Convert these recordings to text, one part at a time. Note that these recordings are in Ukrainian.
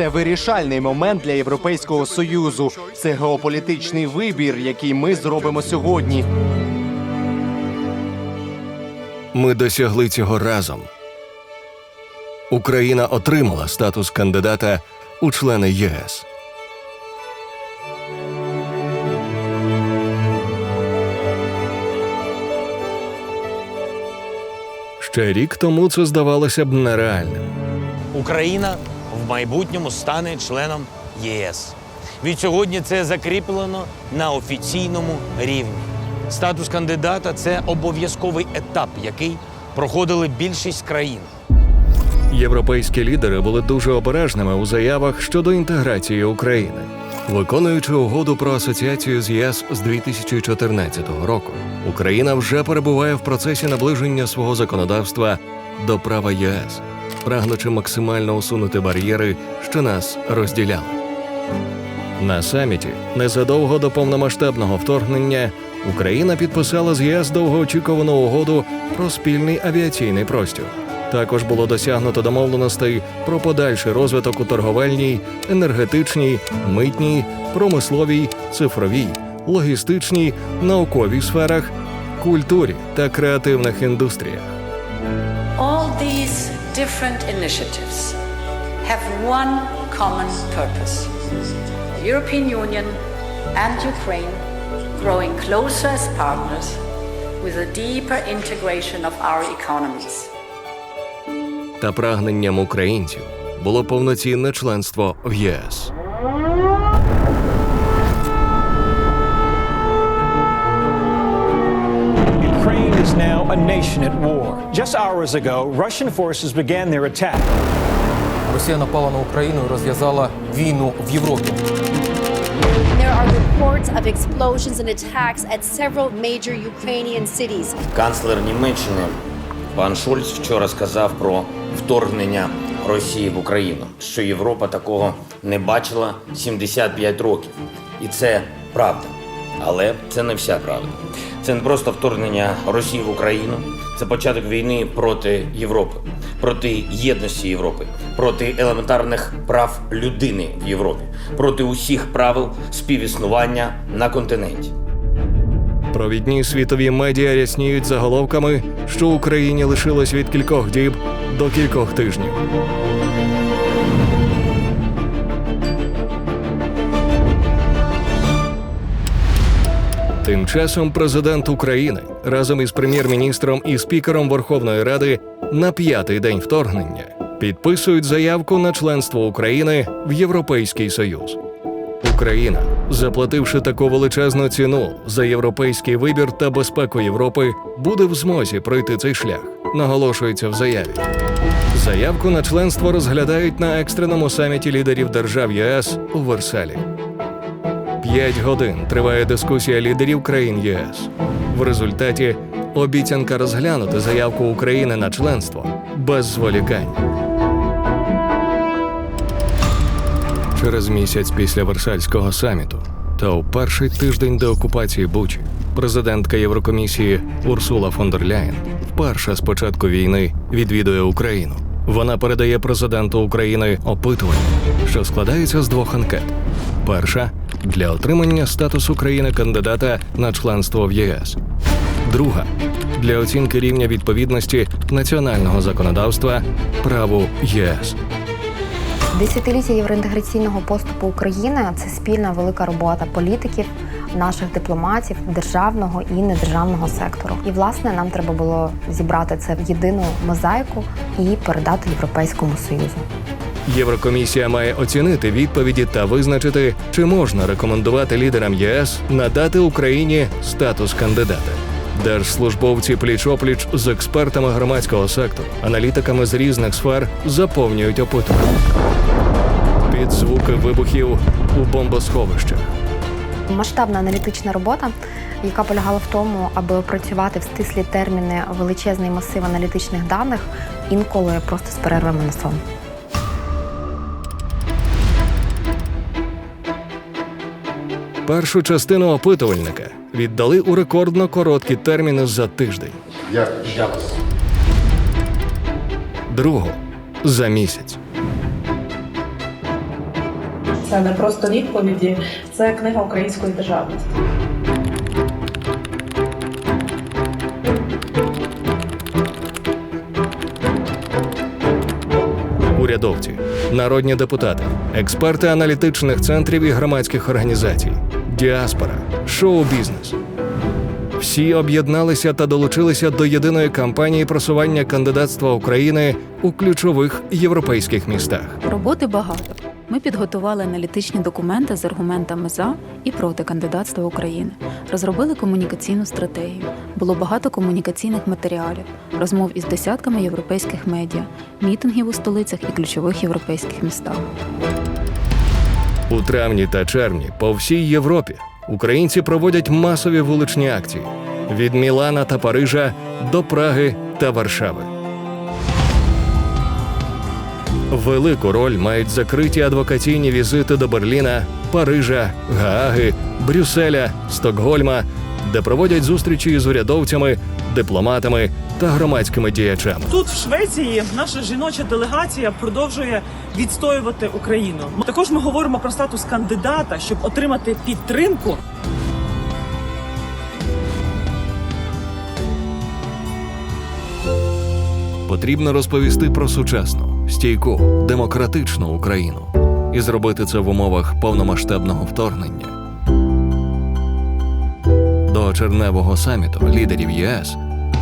Це вирішальний момент для Європейського союзу. Це геополітичний вибір, який ми зробимо сьогодні. Ми досягли цього разом. Україна отримала статус кандидата у члени ЄС. Ще рік тому це здавалося б нереальним. Україна в майбутньому стане членом ЄС. Відсьогодні це закріплено на офіційному рівні. Статус кандидата це обов'язковий етап, який проходили більшість країн. Європейські лідери були дуже обережними у заявах щодо інтеграції України. Виконуючи угоду про асоціацію з ЄС з 2014 року, Україна вже перебуває в процесі наближення свого законодавства до права ЄС, прагнучи максимально усунути бар'єри, що нас розділяли. На саміті незадовго до повномасштабного вторгнення Україна підписала з ЄС довгоочікувану угоду про спільний авіаційний простір. Також було досягнуто домовленостей про подальший розвиток у торговельній, енергетичній, митній, промисловій, цифровій, логістичній, науковій сферах, культурі та креативних індустріях. Different initiatives have one common purpose the European Union and Ukraine growing closer as partners with a deeper integration of our economies. Та прагненням українців було повноцінне членство в ЄС. Is now a nation at war. Just hours ago, Russian forces began their attack. Росія напала на Україну і розв'язала війну в Європі. There are reports of explosions and attacks at several major Ukrainian cities. Канцлер Німеччини пан Шольц вчора сказав про вторгнення Росії в Україну, що Європа такого не бачила 75 років. І це правда. Але це не вся правда. Це не просто вторгнення Росії в Україну, це початок війни проти Європи, проти єдності Європи, проти елементарних прав людини в Європі, проти усіх правил співіснування на континенті. Провідні світові медіа рясніють заголовками, що Україні лишилось від кількох діб до кількох тижнів. Тим часом президент України разом із прем'єр-міністром і спікером Верховної Ради на п'ятий день вторгнення підписують заявку на членство України в Європейський Союз. Україна, заплативши таку величезну ціну за європейський вибір та безпеку Європи, буде в змозі пройти цей шлях, наголошується в заяві. Заявку на членство розглядають на екстреному саміті лідерів держав ЄС у Версалі. П'ять годин триває дискусія лідерів країн ЄС. В результаті обіцянка розглянути заявку України на членство без зволікань. Через місяць після Версальського саміту та у перший тиждень деокупації Бучі президентка Єврокомісії Урсула фон дер Ляєн вперше з початку війни відвідує Україну. Вона передає президенту України опитування, що складається з двох анкет. Перша для отримання статусу країни кандидата на членство в ЄС. Друга для оцінки рівня відповідності національного законодавства праву ЄС. Десятиліття євроінтеграційного поступу України це спільна велика робота політиків, наших дипломатів, державного і недержавного сектору. І власне нам треба було зібрати це в єдину мозаїку і передати Європейському Союзу. Єврокомісія має оцінити відповіді та визначити, чи можна рекомендувати лідерам ЄС надати Україні статус кандидата. Держслужбовці пліч-опліч з експертами громадського сектору, аналітиками з різних сфер заповнюють опитування. Під звуки вибухів у бомбосховищах. Масштабна аналітична робота, яка полягала в тому, аби опрацювати в стислі терміни величезний масив аналітичних даних, інколи просто з перервами на сон. Першу частину опитувальника віддали у рекордно короткі терміни за тиждень. Другу за місяць. Це не просто відповіді, це книга української державності. урядовці, народні депутати, експерти аналітичних центрів і громадських організацій, діаспора, шоу-бізнес. Всі об'єдналися та долучилися до єдиної кампанії просування кандидатства України у ключових європейських містах. Роботи багато. Ми підготували аналітичні документи з аргументами за і проти кандидатства України, розробили комунікаційну стратегію. Було багато комунікаційних матеріалів, розмов із десятками європейських медіа, мітингів у столицях і ключових європейських містах. У травні та червні по всій Європі українці проводять масові вуличні акції від Мілана та Парижа до Праги та Варшави. Велику роль мають закриті адвокаційні візити до Берліна, Парижа, Гааги, Брюсселя, Стокгольма, де проводять зустрічі з урядовцями, дипломатами та громадськими діячами. Тут в Швеції наша жіноча делегація продовжує відстоювати Україну. Також ми говоримо про статус кандидата, щоб отримати підтримку. Потрібно розповісти про сучасну, стійку, демократичну Україну і зробити це в умовах повномасштабного вторгнення. До черневого саміту лідерів ЄС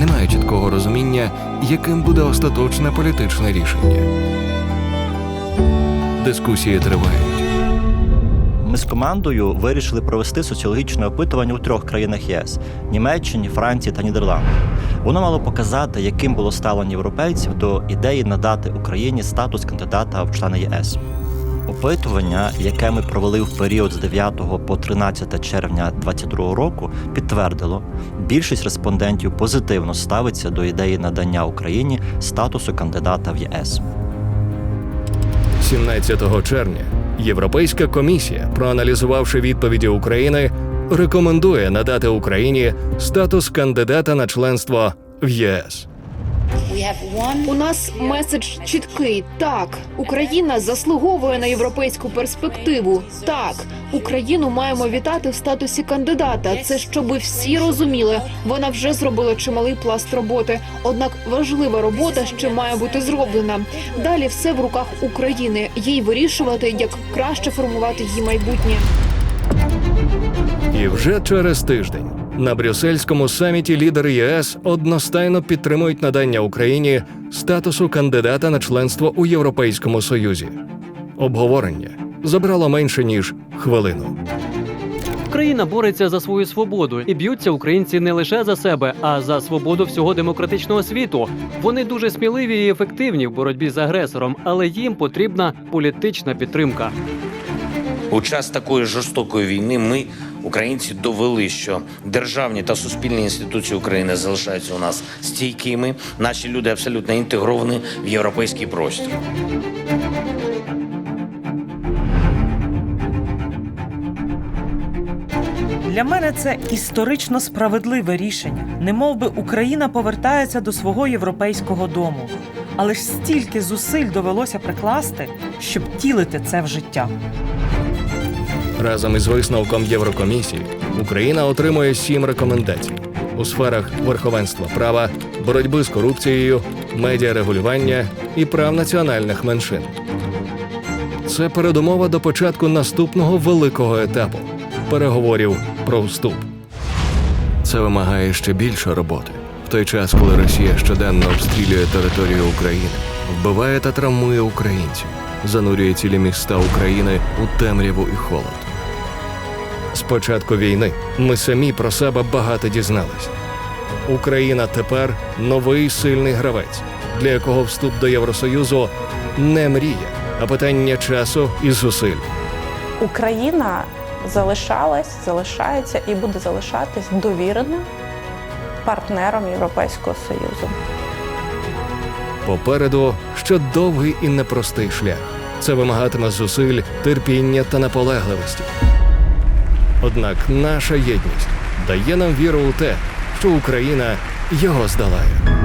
немає чіткого розуміння, яким буде остаточне політичне рішення. Дискусії тривають. Ми з командою вирішили провести соціологічне опитування у трьох країнах ЄС Німеччині, Франції та Нідерландах. Воно мало показати, яким було ставлення європейців до ідеї надати Україні статус кандидата в члени ЄС. Опитування, яке ми провели в період з 9 по 13 червня 2022 року, підтвердило, більшість респондентів позитивно ставиться до ідеї надання Україні статусу кандидата в ЄС. 17 червня Європейська комісія, проаналізувавши відповіді України, рекомендує надати Україні статус кандидата на членство в ЄС. У нас меседж чіткий. Так, Україна заслуговує на європейську перспективу. Так, Україну маємо вітати в статусі кандидата. Це щоби всі розуміли. Вона вже зробила чималий пласт роботи. Однак важлива робота ще має бути зроблена. Далі все в руках України. Їй вирішувати, як краще формувати її майбутнє. І вже через тиждень на брюссельському саміті лідери ЄС одностайно підтримують надання Україні статусу кандидата на членство у Європейському Союзі. Обговорення забрало менше ніж хвилину. Україна бореться за свою свободу і б'ються українці не лише за себе, а за свободу всього демократичного світу. Вони дуже сміливі і ефективні в боротьбі з агресором, але їм потрібна політична підтримка. У час такої жорстокої війни ми, українці, довели, що державні та суспільні інституції України залишаються у нас стійкими. Наші люди абсолютно інтегровані в європейський простір. Для мене це історично справедливе рішення. Немов би Україна повертається до свого європейського дому. Але ж стільки зусиль довелося прикласти, щоб тілити це в життя. Разом із висновком Єврокомісії Україна отримує сім рекомендацій у сферах верховенства права, боротьби з корупцією, медіарегулювання і прав національних меншин. Це передумова до початку наступного великого етапу переговорів про вступ. Це вимагає ще більше роботи в той час, коли Росія щоденно обстрілює територію України, вбиває та травмує українців, занурює цілі міста України у темряву і холод. З початку війни ми самі про себе багато дізнались. Україна тепер новий сильний гравець, для якого вступ до Євросоюзу не мрія, а питання часу і зусиль. Україна залишалась, залишається і буде залишатись довіреним партнером Європейського Союзу. Попереду ще довгий і непростий шлях. Це вимагатиме зусиль, терпіння та наполегливості. Однак наша єдність дає нам віру у те, що Україна його здолає.